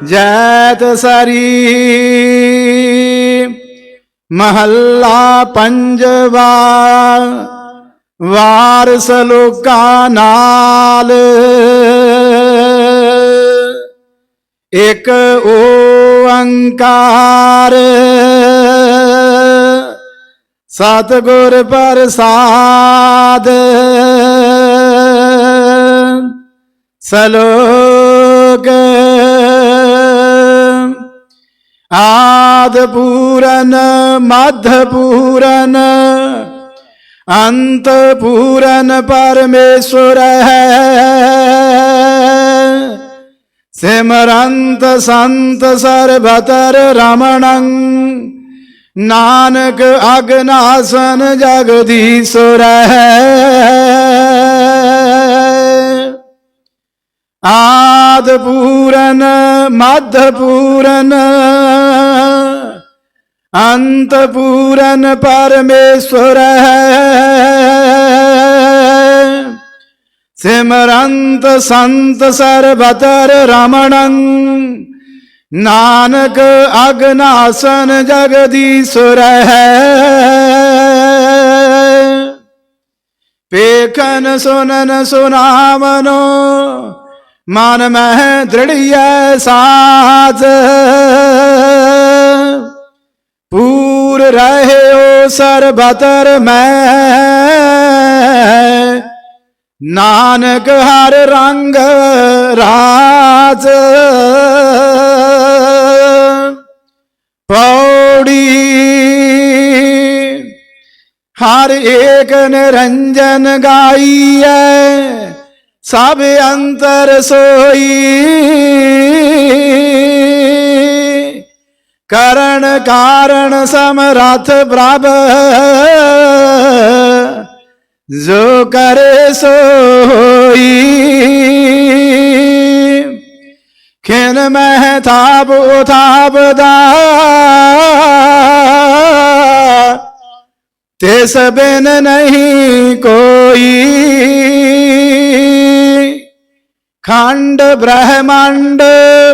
ਜੈਤ ਸਰੀ ਮਹੱਲਾ ਪੰਜਵਾ ਵਾਰਸ ਲੋਕਾਂ ਨਾਲ। ਇਕ ਓੰਕਾਰ ਸਤਿਗੁਰ ਪ੍ਰਸਾਦ। ਸਲੋਕ ਆਦ ਪੂਰਨ ਮਧ ਪੂਰਨ ਅੰਤ ਪੂਰਨ ਪਰਮੇਸ਼ਵਰ ਹੈ ਸਿਮਰੰਤ ਸੰਤ ਸਰਬਤਰ ਰਮਣੰ ਨਾਨਕ ਅਗਨਾਸਨ ਜਗਦੀਸ਼ਵਰ ਹੈ ਆਦ ਪੂਰਨ ਮਧ ਪੂਰਨ ਅੰਤ ਪੂਰਨ ਪਰਮੇਸ਼ਵਰ ਹੈ ਸਿਮਰੰਤ ਸੰਤ ਸਰਬਤਰ ਰਮਣੰ ਨਾਨਕ ਅਗਨਾਸਨ ਜਗਦੀਸ਼ਵਰ ਹੈ ਪੇਖਨ ਸੁਨਨ ਸੁਨਾਵਨੋ ਮਨ ਮਹਿ ਦ੍ਰਿੜੀਐ ਸਾਜ ਪੂਰ ਰਹਿਓ ਸਰਬਤਰ ਮੈਂ। ਨਾਨਕ ਹਰ ਰੰਗ ਰਾਜ। ਪੌੜੀ ਹਰ ਏਕ ਨਿਰੰਜਨ ਗਾਈਐ, ਸਭ ਅੰਤਰ ਸੋਈ। ਕਰਨ ਕਾਰਨ ਸਮਰਥ ਪ੍ਰਭ। ਜੋ ਕਰੇ ਸੋਈ। ਖਿਨ ਮਹਿ ਥਾਪ ਉਥਾਪ ਦਾ। ਤਿਸ ਬਿਨ ਨਹੀਂ ਕੋਈ। ਖੰਡ ਬ੍ਰਹਮੰਡ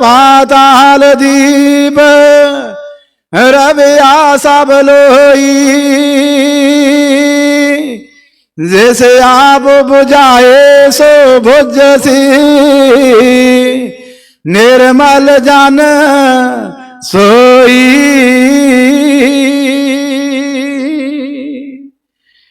ਪਾਤਾਲ ਦੀਪ, ਰਵਿਆ ਸਭ ਲੋਈ ਜਿਸ ਆਪ 부ਝਾਏ ਸੋ 부ਝਸੀ ਨਿਰਮਲ ਜਨ ਸੋਈ।